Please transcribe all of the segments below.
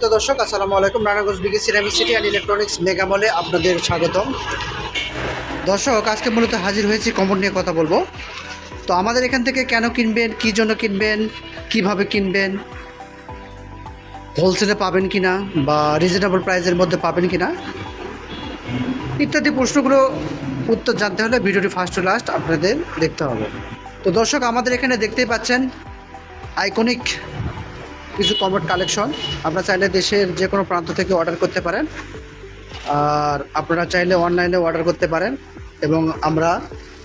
সম্মানিত দর্শক, আসসালামু আলাইকুম। নারায়ণগঞ্জ বিগে সিরামিক সিটি অ্যান্ড ইলেকট্রনিক্স মেগামলে আপনাদের স্বাগতম। দর্শক, আজকে মূলত হাজির হয়েছি কমন নিয়ে কথা বলব। তো আমাদের এখান থেকে কেন কিনবেন, কী জন্য কিনবেন, কীভাবে কিনবেন হোলসেলে পাবেন কিনা বা রিজনেবল প্রাইসের মধ্যে পাবেন কিনা ইত্যাদি প্রশ্নগুলো উত্তর জানতে হলে ভিডিওটি ফার্স্ট টু লাস্ট আপনাদের দেখতে হবে। তো দর্শক, আমাদের এখানে দেখতেই পাচ্ছেন আইকনিক কিছু কমোড কালেকশন আপনারা চাইলে দেশের যে কোনো প্রান্ত থেকে অর্ডার করতে পারেন। আর আপনারা চাইলে অনলাইনে অর্ডার করতে পারেন এবং আমরা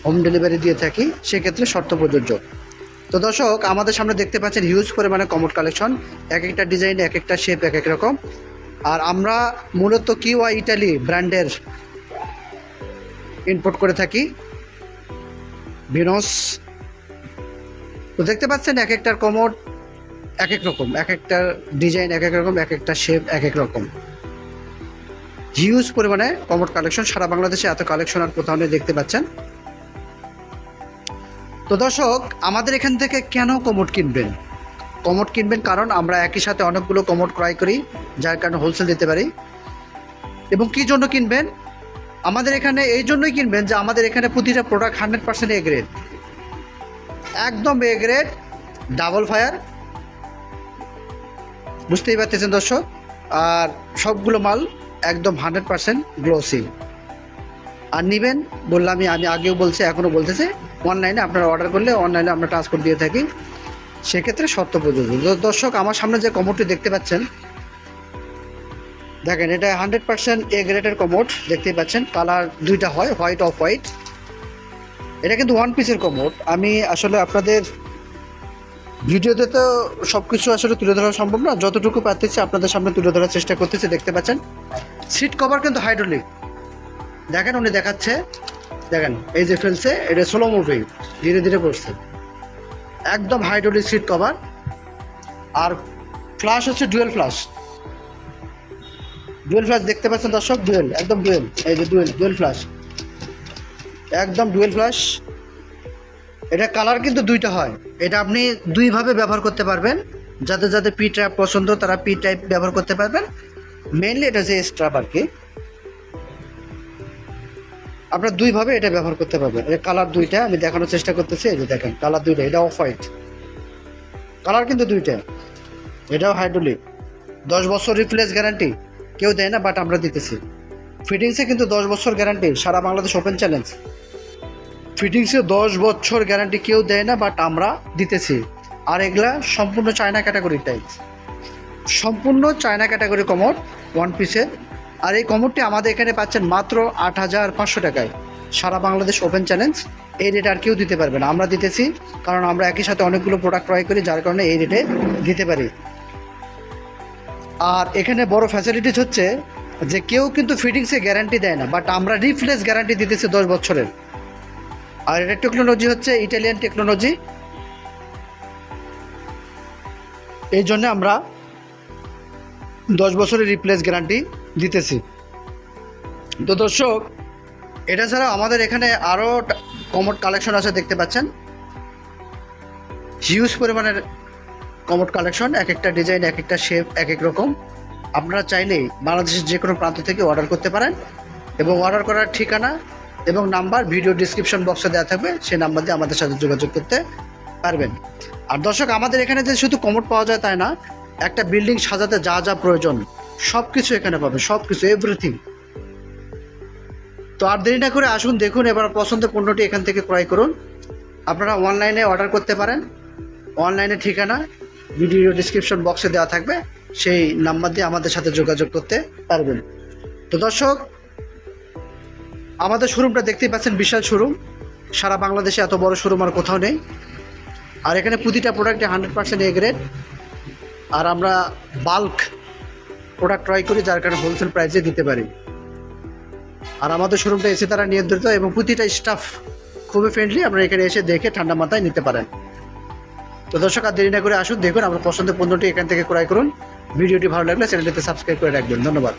হোম ডেলিভারি দিয়ে থাকি, সেক্ষেত্রে শর্ত প্রযোজ্য। তো দর্শক, আমাদের সামনে দেখতে পাচ্ছেন হিউজ পরিমাণে কমোড কালেকশন এক একটা ডিজাইন এক একটা শেপ এক এক রকম। আর আমরা মূলত কিউয়া ইটালি ব্র্যান্ডের ইম্পোর্ট করে থাকি। ভিনস তো দেখতে পাচ্ছেন এক একটার কমোড এক এক রকম এক একটা ডিজাইন এক এক রকম এক একটা শেপ এক এক রকম। হিউজ পরিমাণে কমোড কালেকশন সারা বাংলাদেশে এত কালেকশন আর কোথাও দেখতে পাচ্ছেন। তো দর্শক, আমাদের এখান থেকে কেন কমোড কিনবেন? কমোড কিনবেন কারণ আমরা একই সাথে অনেকগুলো কমোড ক্রয় করি, যার কারণে হোলসেল দিতে পারি। এবং কী জন্য কিনবেন? আমাদের এখানে এই জন্যই কিনবেন যে আমাদের এখানে প্রতিটা product hundred percent A grade একদম এ গ্রেড ডাবল ফায়ার বুঝতেই পারতেছেন দর্শক? আর সবগুলো মাল একদম হান্ড্রেড পার্সেন্ট গ্লোসি আর নেবেন বললামই আমি আগেও বলছি, এখনও বলতেছি, অনলাইনে আপনারা অর্ডার করলে অনলাইনে আমরা ট্রান্সপোর্ট দিয়ে থাকি। সেক্ষেত্রে শর্ত প্রযোজ্য। দর্শক, আমার সামনে যে কমোডটি দেখতে পাচ্ছেন, দেখেন, এটা হান্ড্রেড পার্সেন্ট এ গ্রেডের কমোড, দেখতেই পাচ্ছেন, কালার দুইটা হয়, হোয়াইট অফ হোয়াইট। এটা কিন্তু ওয়ান পিসের কমোড। আমি আসলে আপনাদের ভিডিওতে তো সব কিছু আসলে তুলে ধরা সম্ভব না। যতটুকু পারতেছি আপনাদের সামনে তুলে ধরার চেষ্টা করতেছি, দেখতে পাচ্ছেন। সিট কভার কিন্তু হাইড্রোলিক দেখেন উনি দেখাচ্ছে। দেখেন, এই যে ফেলছে, এটা স্লো মুভিং ধীরে ধীরে পড়ছে একদম হাইড্রোলিক সিট কভার আর ফ্লাশ হচ্ছে ডুয়েল ফ্লাশ ডুয়েল ফ্লাশ দেখতে পাচ্ছেন দর্শক ডুয়েল একদম ডুয়েল এই যে ডুয়েল ডুয়েল ফ্লাশ একদম ডুয়েল ফ্লাশ এটা কালার কিন্তু দুইটা হয়। এটা আপনি দুইভাবে ব্যবহার করতে পারবেন। যাদের যাদের পি ট্র্যাপ পছন্দ, তারা পি টাইপ ব্যবহার করতে পারবেন। মেনলি এটা যে স্ট্রাপ আর কি। আপনার দুইভাবে এটা ব্যবহার করতে পারবেন। এর কালার দুইটা, আমি দেখানোর চেষ্টা করতেছি, এই যে দেখেন কালার দুইটা এটা অফ হোয়াইট কালার কিন্তু দুইটা। এটাও হাইড্রোলিক দশ বছর রিপ্লেস গ্যারান্টি কেউ দেয় না বাট আমরা দিতেছি। ফিটিংসে কিন্তু দশ বছর গ্যারান্টি সারা বাংলাদেশ ওপেন চ্যালেঞ্জ ফিটিংসে দশ বছর গ্যারান্টি কেউ দেয় না বাট আমরা দিতেছি। আর এগুলা সম্পূর্ণ চায়না ক্যাটাগরি টাইপ সম্পূর্ণ চায়না ক্যাটাগরি কমোড ওয়ান পিসের আর এই কমোডটি আমাদের এখানে পাচ্ছেন মাত্র আট হাজার পাঁচশো টাকায়। সারা বাংলাদেশ ওপেন চ্যালেঞ্জ এই রেট আর কেউ দিতে পারবে না। আমরা দিতেছি, কারণ আমরা একই সাথে অনেকগুলো প্রোডাক্ট ক্রয় করি, যার কারণে এই রেটে দিতে পারি। আর এখানে বড় ফ্যাসিলিটিস হচ্ছে যে, কেউ কিন্তু ফিটিংসে গ্যারান্টি দেয় না বাট আমরা রিপ্লেস গ্যারান্টি দিতেছি দশ বছরের। আর এটা টেকনোলজি হচ্ছে ইটালিয়ান টেকনোলজি এই জন্য আমরা দশ বছরের রিপ্লেস গ্যারান্টি দিতেছি। তো দর্শক, এটা ছাড়া আমাদের এখানে আরও কমোড কালেকশন আছে, দেখতে পাচ্ছেন। হিউজ পরিমাণের কমোড কালেকশন এক একটা ডিজাইন এক একটা শেপ এক এক রকম। আপনারা চাইলেই বাংলাদেশের যে কোনো প্রান্ত থেকে অর্ডার করতে পারেন এবং অর্ডার করার ঠিকানা এবং নাম্বার ভিডিও ডিসক্রিপশন বক্সে দেওয়া থাকবে, সেই নাম্বার দিয়ে আমাদের সাথে যোগাযোগ করতে পারবেন। আর দর্শক, আমাদের এখানে যে শুধু কমোড পাওয়া যায় তাই না, একটা বিল্ডিং সাজাতে যা যা প্রয়োজন সব কিছু এখানে পাবে সব কিছু এভরিথিং তো আর দেরি না করে আসুন, দেখুন এবার পছন্দের পণ্যটি এখান থেকে ক্রয় করুন। আপনারা অনলাইনে অর্ডার করতে পারেন। অনলাইনে ঠিকানা ভিডিও ডিসক্রিপশন বক্সে দেওয়া থাকবে, সেই নাম্বার দিয়ে আমাদের সাথে যোগাযোগ করতে পারবেন। তো দর্শক আমাদের শোরুমটা দেখতেই পাচ্ছেন, বিশাল শোরুম সারা বাংলাদেশে এত বড় শোরুম আর কোথাও নেই। আর এখানে প্রতিটা প্রোডাক্টে হান্ড্রেড পার্সেন্ট এ গ্রেড আর আমরা বাল্ক প্রোডাক্ট ক্রয় করি, যার কারণে হোলসেল প্রাইসে দিতে পারি। আর আমাদের শোরুমটা এসে তারা নিয়ন্ত্রিত এবং প্রতিটা স্টাফ খুবই ফ্রেন্ডলি আপনারা এখানে এসে দেখে ঠান্ডা মাথায় নিতে পারেন। তো দর্শক, আর দেরি না করে আসুন, দেখুন আপনার পছন্দের পণ্যটি এখান থেকে ক্রয় করুন। ভিডিওটি ভালো লাগলে চ্যানেলটিতে সাবস্ক্রাইব করে রাখবেন। ধন্যবাদ।